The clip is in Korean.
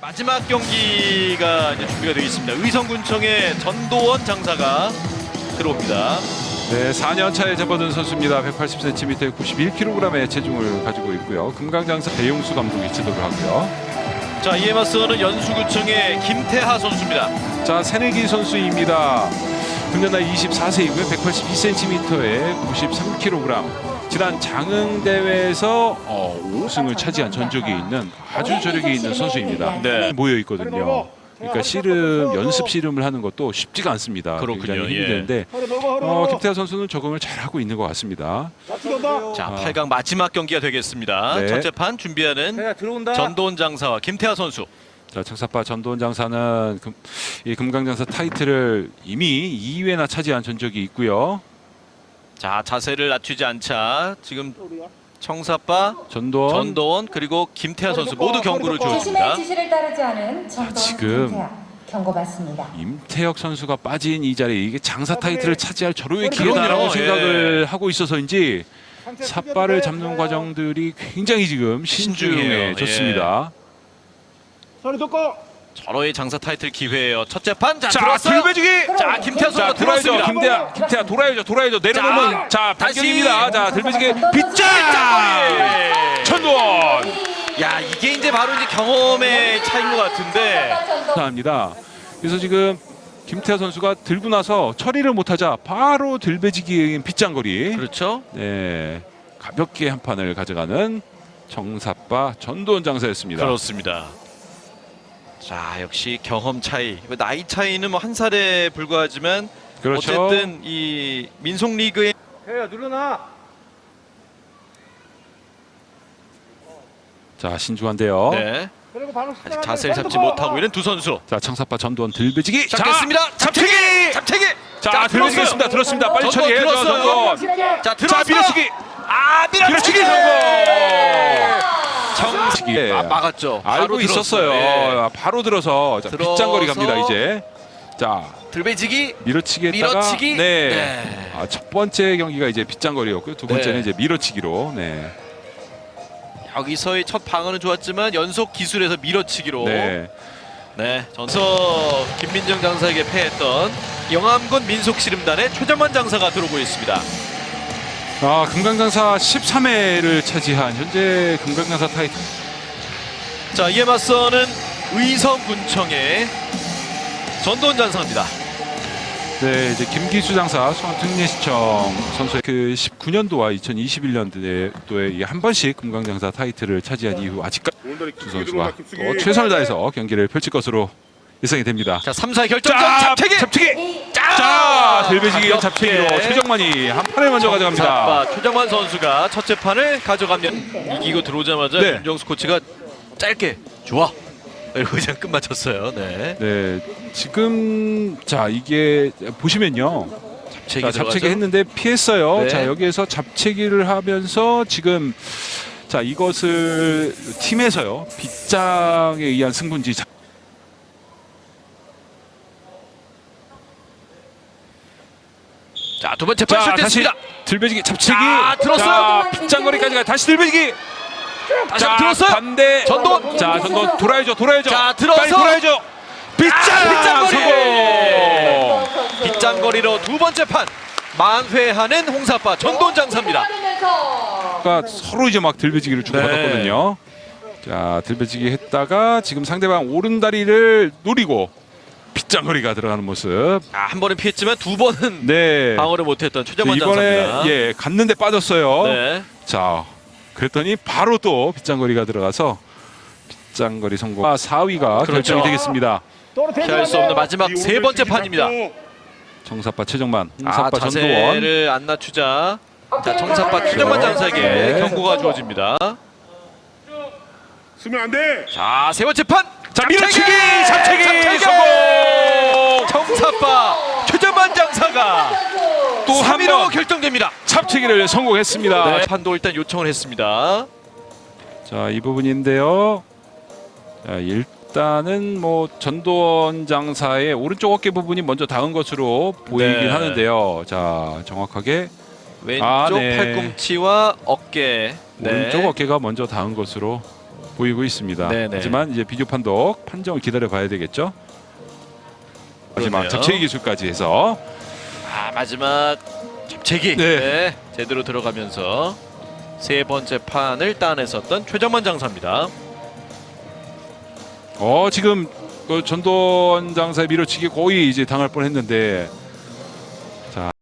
마지막 경기가 이제 준비가 되어 있습니다. 의성군청의 전도원 장사가 들어옵니다. 네, 4년 차에 접어든 선수입니다. 180cm에 91kg의 체중을 가지고 있고요. 금강장사 배용수 감독이 지도를 하고요. 자 이에 맞서는 연수구청의 김태하 선수입니다. 자, 새내기 선수입니다. 금년 나이 24세이고요. 182cm에 93kg. 지난 장흥 대회에서 어, 5승을 차지한 전적이 있는 아주 저력이 있는 선수입니다. 네. 모여 있거든요. 그러니까 씨름 연습 씨름을 하는 것도 쉽지가 않습니다. 그렇군요. 굉장히 예. 힘든데 어, 김태하 선수는 적응을 잘 하고 있는 것 같습니다. 자 8강 마지막 경기가 되겠습니다. 네. 첫째 판 준비하는 전도원 장사와 김태하 선수. 자, 청사파 전도원 장사는 금, 이 금강장사 타이틀을 이미 2회나 차지한 전적이 있고요. 자 자세를 낮추지 않자 지금 청사빠, 전도원 전도원 그리고 김태하 선수 모두 경고를 자신의 주었습니다. 지시를 따르지 않은 전동 지금 김태하 경고 받습니다. 임태혁 선수가 빠진 이 자리 이게 장사 타이틀을 차지할 절호의 그럼요. 기회다라고 예. 생각을 하고 있어서인지 삿발을 잡는 과정들이 굉장히 지금. 신중해졌습니다. 소리 듣고 절호의 장사 타이틀 기회예요. 첫째 판 자, 자, 들어왔어요. 들배지기. 자 김태하 자, 선수가 돌아야죠. 들어왔습니다. 김태하, 김태하 돌아야죠. 돌아야죠. 내려놓으면 자, 다시. 반격입니다. 자, 들배지기 빗자. 자, 천돈. 야 이게 이제 바로 이제 경험의 차이인 것 같은데 합니다. 그래서 지금 김태하 선수가 들고 나서 처리를 못하자 바로 들배지기 빗장거리. 그렇죠. 네, 가볍게 한 판을 가져가는 정사빠 전도원 장사였습니다. 그렇습니다. 자 역시 경험 차이, 뭐 나이 차이는 뭐 한 살에 불과하지만 그렇죠. 어쨌든 이 민속 리그의 해야 눌러놔 자 신중한데요. 네, 그리고 바로 아직 자세를 잡지 못하고 있는 두 선수. 자 청사빠 전도원 들배지기. 잡겠습니다. 잡채기, 잡채기. 자, 들배지겠습니다. 들었습니다. 빨리 처리해야죠. 전도원. 자자 들어왔어요. 밀어치기. 아 밀어치기 성공. 예. 아, 막았죠. 알고 바로 있었어요. 들었어요. 예. 바로 들어서 자, 들어서. 빗장거리 갑니다 이제. 자 들배지기, 밀어치기 했다가 밀어치기. 네. 네. 아, 첫 번째 경기가 이제 빗장거리였고요. 두 번째는 네. 이제 밀어치기로. 네. 여기서의 첫 방어는 좋았지만 연속 기술에서 밀어치기로 네. 네, 전서 김민정 장사에게 패했던 영암군 민속씨름단의 최정만 장사가 들어오고 있습니다. 아, 금강장사 13회를 차지한 현재 금강장사 타이틀. 자, 이에 맞서는 의성군청의 전도원 장사입니다. 네, 이제 김기수 장사 수원특례시청 선수의 그 19년도와 2021년도에 한 번씩 금강장사 타이틀을 차지한 이후 아직까지 두 선수가 또 최선을 다해서 경기를 펼칠 것으로 예상이 됩니다. 자, 3, 4의 결정전 자, 잡채기! 잡채기! 자, 가볍게 잡채기로 최정만이 한 판을 먼저 가져갑니다. 정사빠 최정만 선수가 첫째 판을 가져갑니다. 이기고 들어오자마자 네. 윤정수 코치가 짧게 좋아 이러고 그냥 끝마쳤어요. 네. 네, 지금 자 이게 보시면요. 잡채기 자, 잡채기 들어가죠. 했는데 피했어요. 네. 자 여기에서 잡채기를 하면서 지금 자 이것을 팀에서요 빗장에 의한 승부인지 자- 자, 두 번째 판자 다시 시작됐습니다. 들배지기 잡채기 자, 들었어요. 자, 빗장거리까지 가 다시 들배지기 다시 자 한번 들었어요. 반대 전돈. 자 전돈 돌아야죠 돌아야죠 자, 들어서. 빨리 돌아야죠 빗장 아, 빗장거리. 성공 빗장거리로 두 번째 판 만회하는 홍사빠 전돈 장사입니다. 가 서로 이제 막 들배지기를 주고받았거든요. 자 들배지기 했다가 지금 상대방 오른다리를 노리고 빗장거리가 들어가는 모습. 아, 한 번은 피했지만 두 번은 네. 방어를 못했던 최정만 이번에 장사입니다. 예 갔는데 빠졌어요. 네. 자 그랬더니 바로 또 빗장거리가 들어가서 빗장거리 성공. 아, 4위가 그렇죠. 결정이 되겠습니다. 피할 수 없는 마지막 세 번째 판입니다. 정사빠 최정만, 아, 홍사빠 전도원. 자세를 안 낮추자. 자, 정사빠 최정만 장사에게 네. 경고가 주어집니다. 쓰면 안 돼 자, 세 번째 판. 자 밀어치기 잡채기 성공. 정사빠 최정만 장사가 또 한 3위로 번 결정됩니다. 잡채기를 성공했습니다. 네, 판도 일단 요청을 했습니다. 자, 이 부분인데요. 자, 일단은 뭐 전도원 장사의 오른쪽 어깨 부분이 먼저 닿은 것으로 보이긴 네. 하는데요. 자, 정확하게 왼쪽 아, 네. 팔꿈치와 어깨. 네. 오른쪽 어깨가 먼저 닿은 것으로 보이고 있습니다. 네 네. 하지만 이제 비디오 판독 판정을 기다려 봐야 되겠죠. 마지막 그러네요. 잡채 기술까지 해서 아 마지막 잡채기 네. 네, 제대로 들어가면서 세 번째 판을 따냈었던 최정만 장사입니다. 어 지금 그 전돈 장사의 밀어치기 거의 이제 당할 뻔했는데